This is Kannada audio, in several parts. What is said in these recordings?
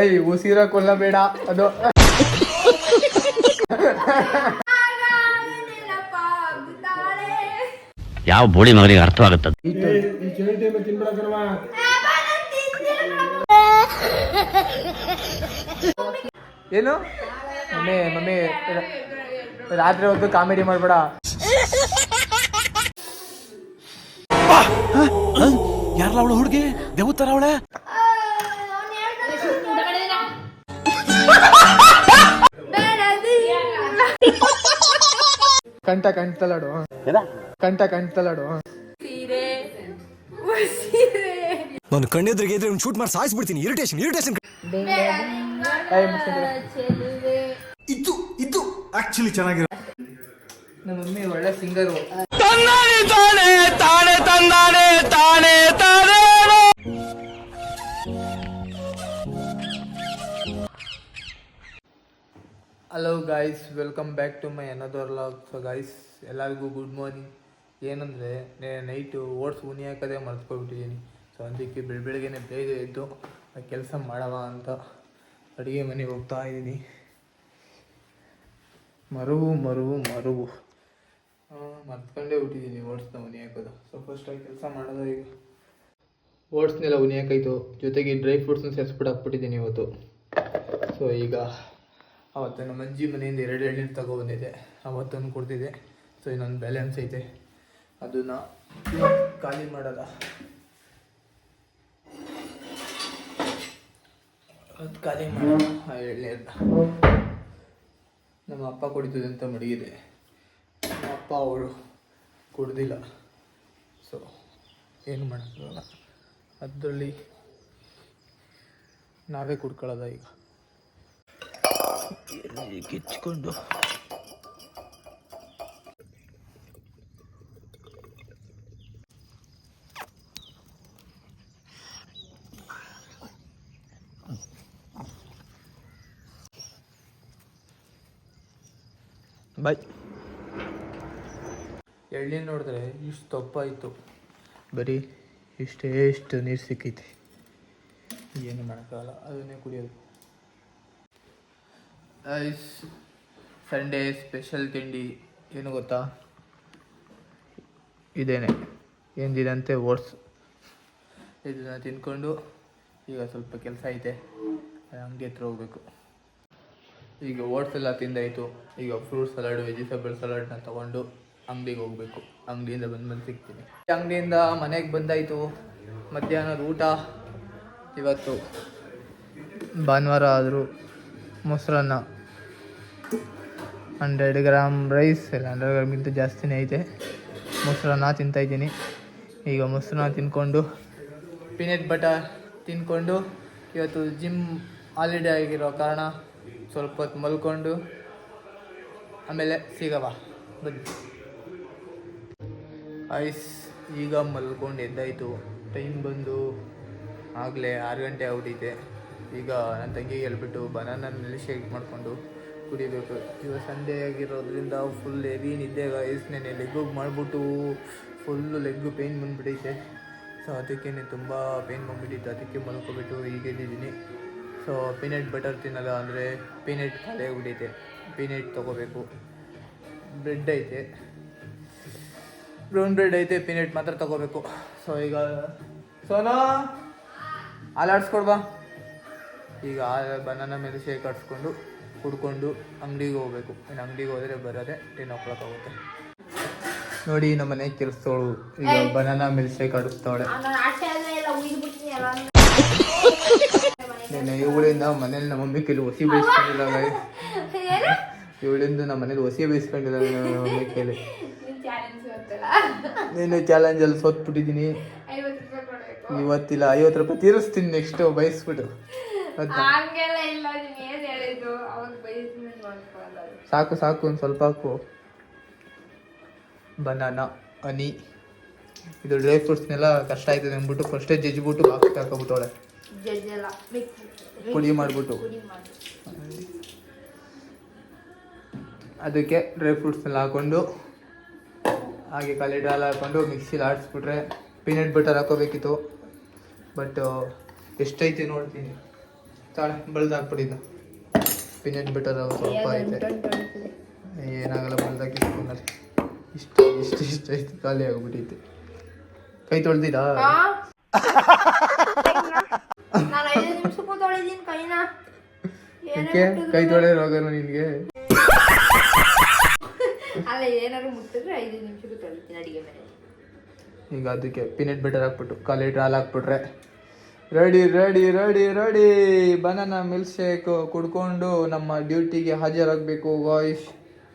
ಏಯ್ ಉಸಿರ ಕೊಲ್ಲಬೇಡ ಅದು. ಯಾವ ಬೋಳಿ ಮಗನಿಗೆ ಅರ್ಥವಾಗುತ್ತದೆ? ಏನು? ಮಮ್ಮಿ ಮಮ್ಮಿ ರಾತ್ರಿ ಹೊತ್ತು ಕಾಮಿಡಿ ಮಾಡ್ಬೇಡ. ಯಾರಲ್ಲ ಅವಳು ಹುಡುಗಿ? ದೇವತರ ಅವಳೆ? ಕಂಠ ಕಂಠಲಾಡು ಕಂಠ ಕಂಠಲಾಡು ನಾನು ಕಣ್ಣೆದ್ರಿಗೆ ಇದ್ರೆ ಶೂಟ್ ಮಾಡಿ ಸಾಯಿಸ್ಬಿಡ್ತೀನಿ. ಇರಿಟೇಷನ್ ಇರಿಟೇಷನ್ ಇದ್ದು ಇದ್ದು ಇದು ಇದು ಆಕ್ಚುಲಿ ಚೆನ್ನಾಗಿರೋ ನಮ್ಮ ಮಮ್ಮಿ ಒಳ್ಳೆ singer hello guys welcome back to my another vlog so guys ಎಲ್ಲರಿಗೂ ಗುಡ್ ಮಾರ್ನಿಂಗ್ ಏನಂದರೆ ನೈಟು ಓಟ್ಸ್ ಉನಿ ಹಾಕೋದೇ ಮರ್ತ್ಕೊಬಿಟ್ಟಿದ್ದೀನಿ ಸೊ ಅದಕ್ಕೆ ಬೆಳ ಬೆಳಗ್ಗೆನೆ ಬೇಗ ಎದ್ದು ಕೆಲಸ ಮಾಡವ ಅಂತ ಅಡುಗೆ ಮನೆಗೆ ಹೋಗ್ತಾ ಇದ್ದೀನಿ ಮರುವು ಮರುವು ಮರುವು ಮರ್ತ್ಕೊಂಡೇ ಬಿಟ್ಟಿದ್ದೀನಿ ಓಟ್ಸ್ನ ಉನಿ ಹಾಕೋದು. ಸೊ ಫಸ್ಟಾಗಿ ಕೆಲಸ ಮಾಡೋದು ಈಗ. ಓಟ್ಸ್ನೆಲ್ಲ ಉನಿ ಹಾಕಾಯ್ತು. ಜೊತೆಗೆ ಡ್ರೈ ಫ್ರೂಟ್ಸ್ನ ಸೇರಿಸ್ಬಿಟ್ಟು ಹಾಕ್ಬಿಟ್ಟಿದ್ದೀನಿ ಇವತ್ತು. ಸೊ ಈಗ ಅವತ್ತು ನಮ್ಮ ಅಜ್ಜಿ ಮನೆಯಿಂದ ಎರಡು ಎಳ್ನೀರು ತಗೊಬಂದಿದ್ದೆ ಅವತ್ತೊಂದು ಕೊಡ್ತಿದ್ದೆ ಸೊ ಇನ್ನೊಂದು ಬ್ಯಾಲೆನ್ಸ್ ಐತೆ. ಅದನ್ನು ಖಾಲಿ ಮಾಡಲ್ಲ. ಅದು ಖಾಲಿ ಮಾಡೋಣ ಆ ನಮ್ಮ ಅಪ್ಪ ಕುಡಿತದೆ ಅಂತ ಮಡಗಿದೆ. ನಮ್ಮ ಅಪ್ಪ ಅವರು ಕುಡ್ದಿಲ್ಲ. ಸೊ ಏನು ಮಾಡೋಕ್ಕಾಗಲ್ಲ. ಅದರಲ್ಲಿ ನಾವೇ ಕುಡ್ಕೊಳ್ಳೋದ ಈಗ? ಕಿಚ್ಕೊಂಡು ಬಾಯ್ ಎಳ್ಳಿ ನೋಡಿದ್ರೆ ಇಷ್ಟು ತಪ್ಪಾಯಿತು ಬರೀ ಇಷ್ಟೇ ಇಷ್ಟು ನೀರು ಸಿಕ್ಕೈತಿ. ಏನು ಮಾಡೋಕ್ಕಾಗಲ್ಲ ಅದನ್ನೇ ಕುಡಿಯೋದು. ಐಸ್ ಸಂಡೇ ಸ್ಪೆಷಲ್ ತಿಂಡಿ ಏನು ಗೊತ್ತಾ? ಇದೇನೆ. ಎಂದಿದಂತೆ ಓಟ್ಸ್. ಇದನ್ನು ತಿನ್ಕೊಂಡು ಈಗ ಸ್ವಲ್ಪ ಕೆಲಸ ಐತೆ. ಅಂಗಡಿ ಹತ್ರ ಹೋಗ್ಬೇಕು. ಈಗ ಓಟ್ಸ್ ಎಲ್ಲ ತಿಂದಾಯಿತು. ಈಗ ಫ್ರೂಟ್ ಸಲಾಡ್ ವೆಜಿಟೇಬಲ್ ಸಲಾಡ್ನ ತಗೊಂಡು ಅಂಗಡಿಗೆ ಹೋಗಬೇಕು. ಅಂಗಡಿಯಿಂದ ಬಂದು ಬಂದು ಸಿಗ್ತೀನಿ. ಅಂಗಡಿಯಿಂದ ಮನೆಗೆ ಬಂದಾಯಿತು. ಮಧ್ಯಾಹ್ನದ ಊಟ. ಇವತ್ತು ಭಾನುವಾರ ಆದರೂ ಮೊಸರನ್ನ ಹಂಡ್ರೆಡ್ ಗ್ರಾಮ್ ರೈಸ್ ಇಲ್ಲ ಹಂಡ್ರೆಡ್ ಗ್ರಾಮ್ಗಿಂತ ಜಾಸ್ತಿನೇ ಐತೆ. ಮೊಸರನ್ನ ತಿಂತಾಯಿದ್ದೀನಿ ಈಗ ಮೊಸರನ್ನ ತಿನ್ಕೊಂಡು ಪೀನಟ್ ಬಟರ್ ತಿನ್ಕೊಂಡು, ಇವತ್ತು ಜಿಮ್ ಹಾಲಿಡೇ ಆಗಿರೋ ಕಾರಣ ಸ್ವಲ್ಪ ಹೊತ್ತು ಮಲ್ಕೊಂಡು, ಆಮೇಲೆ ಸಿಗವ. ಬನ್ನಿ. ಐಸ್ ಈಗ ಮಲ್ಕೊಂಡು ಎದ್ದಾಯಿತು. ಟೈಮ್ ಬಂದು ಆಗಲೇ ಆರು ಗಂಟೆ ಆಗ್ಬಿಟ್ಟಿದೆ ಈಗ ನನ್ನ ತಂಗಿಗೆ ಹೇಳ್ಬಿಟ್ಟು ಬನಾನ ಮಿಲ್ಕ್ ಶೇಕ್ ಮಾಡಿಕೊಂಡು ಕುಡಿಬೇಕು. ಇವಾಗ ಸಂಡೇ ಆಗಿರೋದ್ರಿಂದ ಫುಲ್ ಹೆವಿ ನಿದ್ದೆ ಗೈಸ್ ನೆನೆ ಲೆಗ್ಗಿಗೆ ಮಾಡಿಬಿಟ್ಟು ಫುಲ್ಲು ಲೆಗ್ಗು ಪೇಯ್ನ್ ಬಂದುಬಿಟ್ಟೈತೆ ಸೊ ಅದಕ್ಕೇ ತುಂಬ ಪೇಯ್ನ್ ಬಂದುಬಿಟ್ಟಿತ್ತು. ಅದಕ್ಕೆ ಮಲ್ಕೊಬಿಟ್ಟು ಎದ್ದಿದ್ದೀನಿ ಸೊ ಪೀನಟ್ ಬಟರ್ ತಿನ್ನಲ್ಲ ಅಂದರೆ ಪೀನಟ್ ಖಾಲಿ ಆಗಿಬಿಟ್ಟೈತೆ ಪೀನಟ್ ತೊಗೋಬೇಕು. ಬ್ರೆಡ್ ಐತೆ. ಬ್ರೌನ್ ಬ್ರೆಡ್ ಐತೆ ಪೀನಟ್ ಮಾತ್ರ ತಗೋಬೇಕು. ಸೊ ಈಗ ಸೋನಾ, ಹಾಲು ಈಗ ಬನಾನ ಮೇಲೆ ಶೇಕ್ ಆಡಿಸ್ಕೊಂಡು. ಕುಡ್ಕೊಂಡು ಅಂಗಡಿಗೆ ಹೋಗ್ಬೇಕು. ಇನ್ನು ಅಂಗಡಿಗೆ ಹೋದರೆ ಬರೋದೆ ಟೆನ್ ಓ ಕ್ಲಾಕ್ ಆಗುತ್ತೆ. ನೋಡಿ ನಮ್ಮ ಮನೆ ಕೆಲಸದವಳು. ಈಗ ಬನಾನಾ ಮಿಲ್ಕ್ ಶೇಕ್ ಆಡಿಸ್ತಾವಳೆ ನೆನ್ನೆ ಇವಳಿಂದ ಮನೇಲಿ ನಮ್ಮ ಮಮ್ಮಿ ಕೇಳಿ ಹೊಸಿ ಬೇಯಿಸ್ಕೊಂಡಿಲ್ಲ ಇವಳಿಂದ ನಮ್ಮ ಮನೇಲಿ ಹೊಸಿ ಬೇಯಿಸ್ಕೊಂಡಿಲ್ಲ ನಮ್ಮ ಮಮ್ಮಿ ಕೈಲಿ. ನೀನು ಚಾಲೆಂಜಲ್ಲಿ ಸೋತ್ಬಿಟ್ಟಿದ್ದೀನಿ. ಇವತ್ತಿಲ್ಲ ಐವತ್ತು ರೂಪಾಯಿ ತೀರಿಸ್ತೀನಿ ನೆಕ್ಸ್ಟ್ ಬಯಸ್ಬಿಟ್ಟು ಸಾಕು ಸಾಕು ಒಂದು ಸ್ವಲ್ಪ ಹಾಕು. ಬನಾನ ಹನಿ ಇದು ಡ್ರೈ ಫ್ರೂಟ್ಸ್ನೆಲ್ಲ ಕಷ್ಟ ಆಯ್ತದೆ ಅಂದ್ಬಿಟ್ಟು ಫಸ್ಟೇ ಜಜ್ಜಿಬಿಟ್ಟು ಹಾಕಿ ಹಾಕೋಬಿಟ್ಟವಳೆ. ಪುಡಿ ಮಾಡಿಬಿಟ್ಟು. ಅದಕ್ಕೆ ಡ್ರೈ ಫ್ರೂಟ್ಸ್ನೆಲ್ಲ ಹಾಕೊಂಡು ಹಾಗೆ ಖಾಲಿ ಹಾಲು ಹಾಕೊಂಡು ಮಿಕ್ಸಿಲಿ ಆಡಿಸ್ಬಿಟ್ರೆ ಪೀನಟ್ ಬಟರ್ ಹಾಕೋಬೇಕಿತ್ತು. ಬಟ್ ಎಷ್ಟೈತೆ ನೋಡ್ತೀನಿ ತಾಳೆ ಬಳ್ದು ಹಾಕ್ಬಿಟ್ಟಿದ್ದ ಪೀನಟ್ ಅವ್ರು ಸ್ವಲ್ಪ ಐತೆ ಏನಾಗಲ್ಲ ಬಂದಾಗಿ ಸ್ಪೂನಲ್ಲಿ ಇಷ್ಟು ಇಷ್ಟು ಇಷ್ಟು ಐತೆ ಖಾಲಿ ಆಗಿಬಿಟ್ಟಿತ್ತು. ಕೈ ತೊಳ್ದಿರಾ ಕೈ ತೊಳೆ ರೋಗನು ನಿನಗೆ? ಅಲ್ಲ ಏನಾದ್ರು ಮುಟ್ಟಿದ್ರೆ ಐದು ನಿಮಿಷಕ್ಕೂ ತೊಳಿತೀನಿ ಅಡಿಗೆ ಮನೆ ಈಗ ಅದಕ್ಕೆ ಪಿನೆಟ್ ಬೆಟರ್ ಹಾಕ್ಬಿಟ್ಟು ಕಾಲು ಲೀಟ್ರ್ ಹಾಲು ಹಾಕ್ಬಿಟ್ರೆ. Ready ready ready ready. Banana milk shake ಕುಡ್ಕೊಂಡು ನಮ್ಮ ಡ್ಯೂಟಿಗೆ ಹಾಜರಾಗಬೇಕು ವಾಯ್ಸ್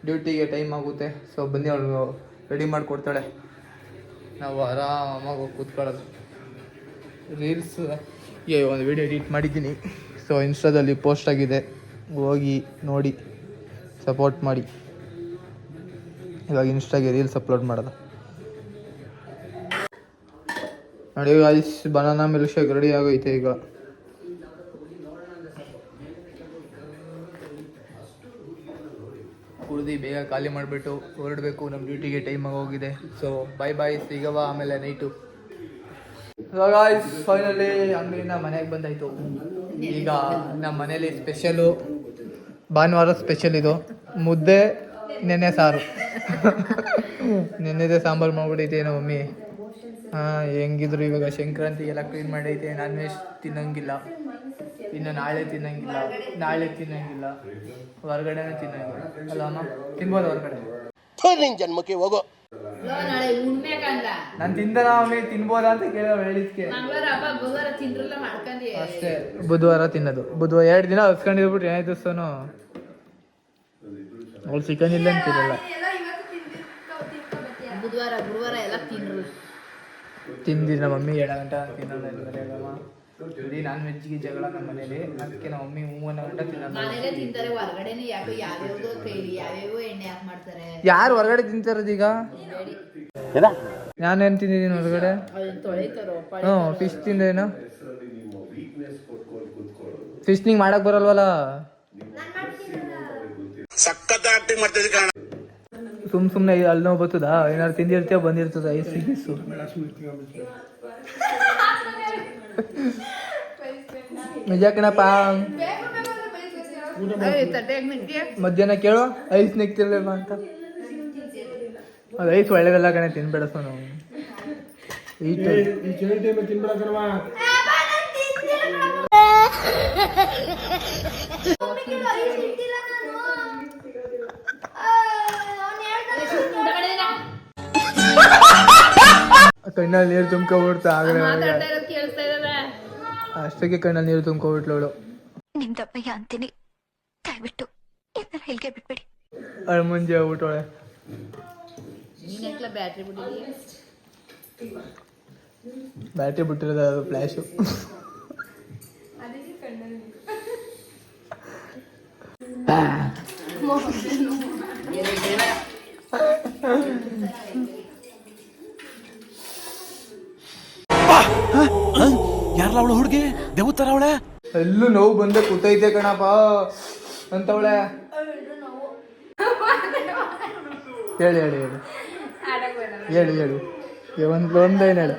ಡ್ಯೂಟಿಗೆ ಟೈಮ್ ಆಗುತ್ತೆ. ಸೊ ಬನ್ನಿ ಅವಳು ರೆಡಿ ಮಾಡಿಕೊಡ್ತಾಳೆ. ನಾವು ಆರಾಮಾಗಿ ಕೂತ್ಕೊಳ್ಳೋದು. ರೀಲ್ಸ್ ಏ, ಒಂದು ವಿಡಿಯೋ ಎಡಿಟ್ ಮಾಡಿದ್ದೀನಿ. ಸೊ ಇನ್ಸ್ಟಾದಲ್ಲಿ ಪೋಸ್ಟ್ ಆಗಿದೆ. ಹೋಗಿ ನೋಡಿ ಸಪೋರ್ಟ್ ಮಾಡಿ. ಇವಾಗ ಇನ್ಸ್ಟಾಗೆ ರೀಲ್ಸ್ ಅಪ್ಲೋಡ್ ಮಾಡೋದು. ನೋಡಿ ice banana milk shake ready ಆಗೈತೆ ಈಗ. ಕುಡ್ದು ಬೇಗ ಖಾಲಿ ಮಾಡಿಬಿಟ್ಟು ಹೊರಡಬೇಕು. ನಮ್ಮ ಡ್ಯೂಟಿಗೆ ಟೈಮ್ ಆಗೋಗಿದೆ. ಸೊ ಬಾಯ್ ಬಾಯ್ ಸಿಗವ ಆಮೇಲೆ ನೈಟು ಫೈನಲಿ ಅಂಗಡಿಯಿಂದ ಮನೆಗೆ ಬಂದಾಯ್ತು. ಈಗ ನಮ್ಮ ಮನೇಲಿ ಸ್ಪೆಷಲು ಭಾನುವಾರ ಸ್ಪೆಷಲ್ ಇದು. ಮುದ್ದೆ, ನೆನೆ ಸಾರು. ನೆನ್ನೆದೇ ಸಾಂಬಾರು ಮಾಡ್ಬಿಟ್ಟಿದ್ದೆ ನಮ್ಮ ಮಮ್ಮಿ. ಹೆಂಗಿದ್ರು ಇವಾಗ ಸಂಕ್ರಾಂತಿ ಎಲ್ಲ ಕ್ಲೀನ್ ಮಾಡೈತೆ. Non veg ತಿನ್ನಂಗಿಲ್ಲ. ಇನ್ನು ನಾಳೆ ತಿನ್ನಂಗಿಲ್ಲ. ನಾಳೆ ತಿನ್ನಂಗಿಲ್ಲ. ಹೊರಗಡೆನೇ ತಿನ್ನಂಗಿಲ್ಲ. ಅಲ್ಲ ಅಮ್ಮ ತಿನ್ಬೋದು ಹೊರಗಡೆ. ಜನ್ಮಕ್ಕೆ ಹೋಗೋ. ನಾನು ತಿಂದನ ಮಮ್ಮಿ ತಿನ್ಬೋದಾ ಅಂತ ಕೇಳೋ ಹೇಳಿದ್ಕೆ. ಅಷ್ಟೇ ಬುಧವಾರ ತಿನ್ನೋದು. ಬುಧವಾರ ಎರಡು ದಿನ ಹಸ್ಕೊಂಡಿದ್ಬಿಟ್ರೆ ಏನಾಯ್ತು ಸೋನು? ಅವ್ಳು ಚಿಕನ್ ಇಲ್ಲ ಅಂತಿರಲ್ಲ. ಬುಧವಾರ ಗುರುವಾರ ಎಲ್ಲ ತಿನ್ರು ತಿಂದಿ ನಮ್ಮ ಮಮ್ಮಿ ಎರಡು ಗಂಟೆ ತಿನ್ನೋಣ ಬರೀ ನಾನ್ ವೆಜ್ಗೆ ಜಗಳ ನಮ್ಮ ಮನೇಲಿ ಅದಕ್ಕೆ ನಮ್ಮ ಮಮ್ಮಿ ಅನ್ನೋ ಗಂಟೆ ತಿನ್ನೋಣ ಮನೇಲೆ ತಿಂತಾರೆ ಹೊರಗಡೆನೆ ಯಾಕೋ ಯಾವ್ಯಾವ್ದೋ ಕೈಲಿ ಯಾವ್ಯಾವೋ ಎಣ್ಣೆ ಹಾಕಿ ಮಾಡ್ತಾರೆ. ಯಾರು ಹೊರಗಡೆ ತಿಂತಾರದು ಈಗ? ನಾನೇನು ತಿಂದಿದ್ದೀನಿ ಹೊರಗಡೆ? ಅದನ್ನ ತೊಳಿತಾರೋ ಹ್ಞೂ ಫಿಶ್ ತಿಂದೇನು ಫಿಶ್ ನಿಂಗೆ ಮಾಡಕ್ ಬರಲ್ವಲ್ಲ? ಸಖತ್ ಆಕ್ಟಿಂಗ್ ಮಾಡ್ತಿದ್ದೆ ಸುಮ್ ಸುಮ್ಮನೆ ಅಲ್ಲಿ ನೋವು ಬರ್ತದ? ಏನಾದ್ರು ತಿಂದಿರ್ತೀಯ ಬಂದಿರ್ತದ ಐಸು ಗೀಸು ನಿಜ ಕಣಪ್ಪ. ಮಧ್ಯಾಹ್ನ ಕೇಳು ಐಸ್ ನೆಕ್ತಿರ್ಲಿಲ್ಲ ಅಂತ. ಅದು ಐಸ್ ಒಳ್ಳೇದಲ್ಲ ಕಣೆ ತಿನ್ಬೇಡ ಸೋನು. ಈಟ್. ಕಣ್ಣಲ್ಲಿ ನೀರು ತುಂಬ್ಕೊಬಿಡ್ತಾ ಆಗಲೇ ಕೇಳಿಸ್ತಾ ಅಷ್ಟಕ್ಕೆ ಕಣ್ಣಲ್ಲಿ ನೀರು ತುಂಬ್ಕೊಬಿಟ್ಲು ಅವಳು. ನಿಮ್ ದಪ್ಪಯ್ಯ ಅಂತೀನಿ. ದಯವಿಟ್ಟು ಇದನ್ನ ಹೇಳ್ಗೆ ಬಿಟ್ಬಿಡಿ. ಅವಳು ಮುಂಜೆ ನೀನ್ ಯಾಕ್ಲ ಬ್ಯಾಟ್ರಿ ಬಿಟ್ಟಿದೀಯ ಬ್ಯಾಟ್ರಿ ಬಿಟ್ಟಿರೋದು ಅದು ಫ್ಲ್ಯಾಶು. ಯಾರಲ್ಲ ಅವಳು ಹುಡುಗಿ? ದೇವತರ ಅವಳೆ? ಎಲ್ಲೂ ನೋವು ಬಂದೆ ಕೂತೈತೆ ಕಣಪ್ಪ. ಅಂತವಳೆ ಹೇಳಿ ಹೇಳಿ ಹೇಳಿ. ಹೇಳಿ ಹೇಳಿ. ಏ, ಒಂದು ಒಂದ್ ಲೈನ್ ಹೇಳು.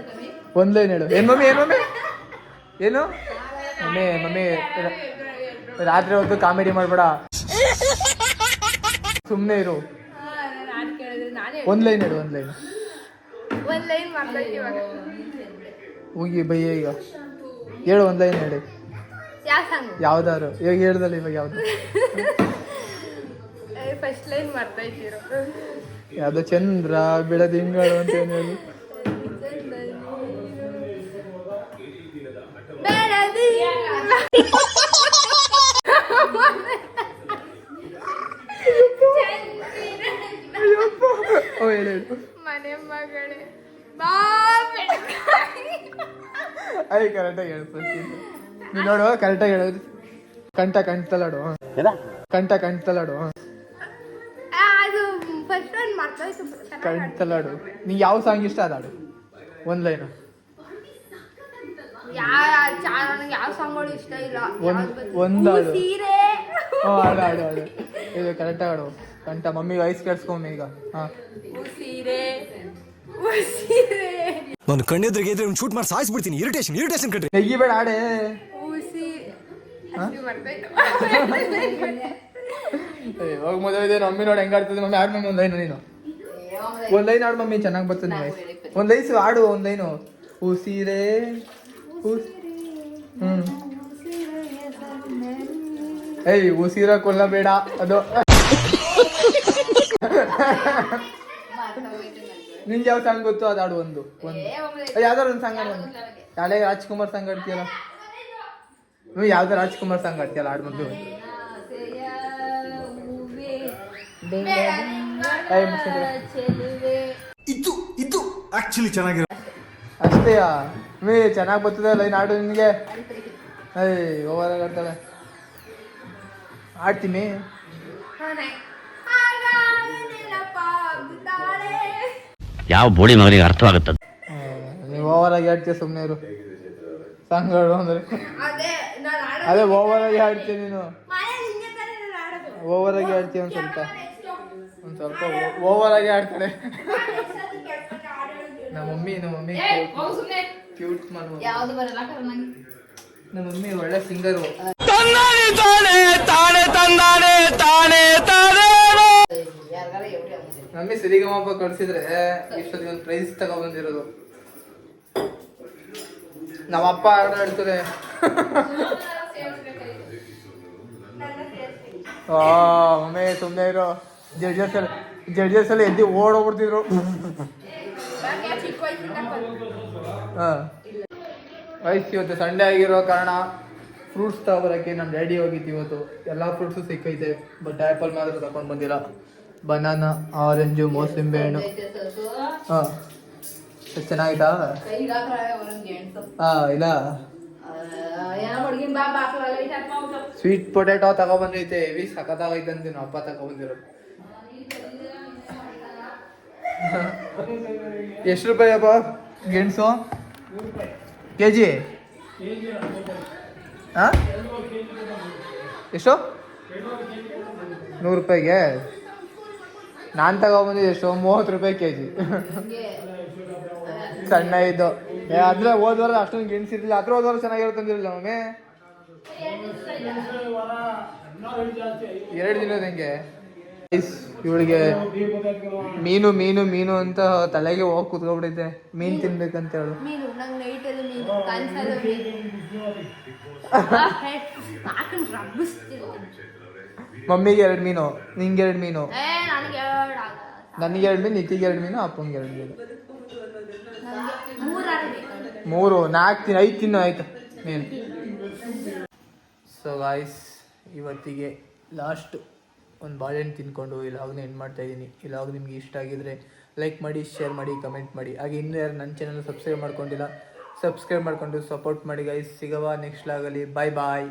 ಒಂದ್ ಲೈನ್ ಹೇಳು. ಏನ್ ಮಮ್ಮಿ ಏನ್ ಮಮ್ಮಿ? ಏನು? ಮಮ್ಮಿ ಮಮ್ಮಿ ರಾತ್ರಿ ಹೊತ್ತು ಕಾಮಿಡಿ ಮಾಡ್ಬೇಡ. ಸುಮ್ಮನೆ ಇರು. ಒಂದು ಕೇಳಿದ್ರೆ ನಾನೇ ಒಂದ್ ಲೈನ್. ಹೇಳು ಒಂದ್ ಲೈನ್ ಹೋಗಿ ಬೈ ಈಗ. ಹೇಳು ಒಂದು ಲೈನ್ ಹೇಳಿ. ಯಾವ ಸಾಂಗು ಯಾವ್ದಾರು ಇವಾಗ ಹೇಳ್ದಲ್ಲ ಇವಾಗ ಯಾವ್ದು. ಫಸ್ಟ್ ಲೈನ್ ಮಾಡ್ತಾ ಇದ್ದೀರೋ? ಯಾವ್ದು? ಚಂದ್ರ ಬೆಳದಿಂಗಳು ಅಂತ ಏನು ಹೇಳಿ. ಓ ಹೇಳಿ. ಮನೆ ಮಗಳೇ. ಅಯ್ಯ ಕರೆಕ್ಟಾಗಿ ಹೇಳ್ತೀನಿ. ನೀನ್ ನೋಡು ಕರೆಕ್ಟಾಗಿ ಹೇಳೋದು ಕಂಠ ಕಂಠಲಾಡು ಕಂಠ ಮರ್ತೋಯ್ತು ಕಂಠಲಾಡು ನೀ ಯಾವ ಸಾಂಗ್ ಇಷ್ಟ ಅದಾಡು? ಒಂದ್ ಲೈನ್ ಯಾವ ನನಗೆ ಯಾವ ಸಾಂಗ್ಗಳು ಇಷ್ಟ ಇಲ್ಲ. ಒಂದ್ ಯಾವ್ದ್ ಹಾಡು. ಸೀರೆ ಹ್ಞೂ ಆಡು ಇದು ಕರೆಕ್ಟಾಗಿ ಆಡು. ಕಂಠ ಮಮ್ಮಿ ವಯಸ್ಸು ಕೇಳಿಸ್ಕೊಂಬ ಈಗ. ಹಾಂ. ಉಸಿರೆ ನಾನು ಕಣ್ಣೆದ್ರಿಗೆ ಇದ್ರೆ ಒಂದು ಶೂಟ್ ಮಾಡಿ ಸಾಯಿಸ್ಬಿಡ್ತೀನಿ. ಇರಿಟೇಷನ್ ಇರಿಟೇಷನ್ ಕಣ್ರಿ. ತೆಗಿಬೇಡ ಆಡೆ. ಊಸಿ ಅಷ್ಟು ಬರ್ತಾಯಿತ್ತು ಹೋಗಿ ಮದುವೆ ಇದೆ. ಮಮ್ಮಿ ನೋಡಿ ಹೆಂಗ ಆಡ್ತಿದ್ದೆ. ಮಮ್ಮಿ ಆಡ್ ಮಮ್ಮಿ ಒಂದ್ ಲೈನ್ ನೀನು. ಒಂದು ಲೈನ್ ಆಡು ಮಮ್ಮಿ ಚೆನ್ನಾಗಿ ಬರ್ತದೆ ಒಂದು ಲೈಸ್ ಆಡು ಒಂದು ಲೈನು ಉಸಿರೇ. ಹ್ಞೂ ಹ್ಮ್. ಏಯ್ ಉಸಿರ ಕೊಲ್ಲಬೇಡ ಅದು. ನಿಂಗೆ ಯಾವ ಸಾಂಗ್ ಗೊತ್ತು ಅದು ಆಡು ಒಂದು ಒಂದು. ಯಾವ್ದಾರು ಒಂದು ಸಾಂಗ್ ಆಡು ಹಳೆ ರಾಜ್ಕುಮಾರ್ ಸಾಂಗ್ ಆಡ್ತೀಯಲ್ಲ? ನೀವು ಯಾವ್ದಾರು ರಾಜ್ಕುಮಾರ್ ಸಾಂಗ್ ಆಡ್ತೀಯಲ್ಲ ಆಡು ಮೊದಲು. ಏಯ್ ಮುಗಿಸಿದ್ರೆ ಇದು ಇದು ಆಕ್ಚುಲಿ ಚೆನ್ನಾಗಿರೋ ಅಷ್ಟೇಯಾ ಮೇ ಚೆನ್ನಾಗಿ ಬರ್ತದೆ ಲೈನ್ ಆಡು ನಿನಗೆ. ಏಯ್ ಓವರ್ ಆಡ್ತಾಳೆ. ಆಡ್ತೀನಿ. ಯಾವ ಬೋಡಿ ಮಗನಿಗೆ ಅರ್ಥವಾಗುತ್ತದೆ? ನೀವು ಓವರ್ ಆಗಿ ಆಡ್ತೀಯ ಸುಮ್ಮನೆ ಇರು. ಸಾಂಗ್ ಹೇಳು ಅಂದ್ರೆ. ಅದೇ ನಾನು ಆಡೋದು ಅದೇ ಓವರ್ ಆಗಿ ಆಡ್ತೀಯ ನೀನು. ತಾನೇ ಓವರ್ ಆಗಿ ಆಡ್ತೀಯ ಒಂದು ಸ್ವಲ್ಪ. ಒಂದು ಸ್ವಲ್ಪ ಓವರ್ ಆಗಿ ಆಡ್ತಾಳೆ ನಮ್ಮ ಮಮ್ಮಿ ನಮ್ಮ ಮಮ್ಮಿ ಕ್ಯೂಟ್ ಮಾಡುವ ನಮ್ಮ ಮಮ್ಮಿ ಒಳ್ಳೆ ಸಿಂಗರು ತಾನೆ ತಂದಾನೆ ಆಗುತ್ತೆ ಮಮ್ಮಿ ಸಿರಿಗಮಪ್ಪ ಕಳ್ಸಿದ್ರೆ ಇಷ್ಟೊತ್ತಿಗೆ ಒಂದು ಪ್ರೈಸ್ ತಗೊಬಂದಿರೋದು. ನಮ್ಮ ಅಪ್ಪ ಆ ಮಮ್ಮಿ ಸುಮ್ಮನೆ ಇರೋ. ಜಡ್ಜಸ್ ಜಡ್ಜಸ್ ಅಲ್ಲಿ ಎದ್ದು ಓಡೋಗ್ಬಿಡ್ತಿದ್ರು. ವಯಸ್ಸು ಇವತ್ತು ಸಂಡೇ ಆಗಿರೋ ಕಾರಣ ಫ್ರೂಟ್ಸ್ ತಗೋಬರಕ್ಕೆ ನಮ್ಮ ಡ್ಯಾಡಿ ಹೋಗಿತ್ತು ಇವತ್ತು. ಎಲ್ಲ ಫ್ರೂಟ್ಸು ಸಿಕ್ಕೈತೆ ಬಟ್ ಆ್ಯಪಲ್ ಮಾತ್ರ ತಗೊಂಡು ಬಂದಿಲ್ಲ. ಬನಾನಾ, ಆರೆಂಜು, ಮೋಸಂಬಿ ಹಣ್ಣು. ಹಾಂ. ಚೆನ್ನಾಗಿತ್ತಾ ಹಾಂ, ಇಲ್ಲ. ಸ್ವೀಟ್ ಪೊಟ್ಯಾಟೊ ತಗೊಬಂದೈತೆ, ಹೆವಿ ಸಖತ್ತಾಗೈತೆ ಅಂತ ನಮ್ಮ ಅಪ್ಪ ತಗೊಬಂದಿರೋ ಎಷ್ಟು ರೂಪಾಯಿ ಅಪ್ಪ ಗೆಣಸು? ಕೆ ಜಿ ಹಾಂ? ಎಷ್ಟು? ನೂರು ರೂಪಾಯಿಗೆ? ನಾನು ತಗೊಬಂದಿದ್ದು ಎಷ್ಟೋ ಮೂವತ್ತು ರೂಪಾಯಿ ಕೆ ಜಿ ಸಣ್ಣ ಇದ್ದು ಅದ್ರ ಹೋದ್ವಾರ ಅಷ್ಟೊಂದು ಗೆಣಸಿರ್ಲಿಲ್ಲ ಅದ್ರ ಹೋದ್ವಾರ ಚೆನ್ನಾಗಿರುತ್ತೆ ಅಂದಿರಲಿಲ್ಲ ಎರಡು ದಿನದ ಹೆಂಗೆ. ಇವಳಿಗೆ ಮೀನು ಮೀನು ಮೀನು ಅಂತ ತಲೆಗೆ ಹೋಗಿ ಕುತ್ಕೊಬಿಟ್ಟಿದ್ದೆ ಮೀನ್ ತಿನ್ಬೇಕಂತ ಹೇಳು. ಮಮ್ಮಿಗೆ ಎರಡು ಮೀನು ನಿಂಗೆ ಎರಡು ಮೀನು. ನನಗೆ ಎರಡು ಮೀನು ನಿತಿಗೆ ಎರಡು ಮೀನು ಅಪ್ಪಂಗೆ ಎರಡು ಮೀನು. ಮೂರು ನಾಲ್ಕು ತಿನ್ನು ಐದು ತಿನ್ನು ಆಯ್ತು. ಮೀನು ಸೊ ಗಾಯ್ಸ್ ಇವತ್ತಿಗೆ ಲಾಸ್ಟ್ ಒಂದು ಬಾಳೆಹಣ್ಣು ತಿನ್ಕೊಂಡು ಈ ಲಾಗ್ನ ಎಂಡ್ ಮಾಡ್ತಾ ಇದ್ದೀನಿ ಈ ಲಾಗ್ ನಿಮಗೆ ಇಷ್ಟ ಆಗಿದ್ರೆ ಲೈಕ್ ಮಾಡಿ ಶೇರ್ ಮಾಡಿ ಕಮೆಂಟ್ ಮಾಡಿ. ಹಾಗೆ ಇನ್ನೂ ಯಾರು ನನ್ನ ಚಾನಲ್ ಸಬ್ಸ್ಕ್ರೈಬ್ ಮಾಡ್ಕೊಂಡಿಲ್ಲ ಸಬ್ಸ್ಕ್ರೈಬ್ ಮಾಡಿಕೊಂಡು ಸಪೋರ್ಟ್ ಮಾಡಿ ಗೈಸ್ ಸಿಗವ ನೆಕ್ಸ್ಟ್ ಆಗಲಿ ಬಾಯ್ ಬಾಯ್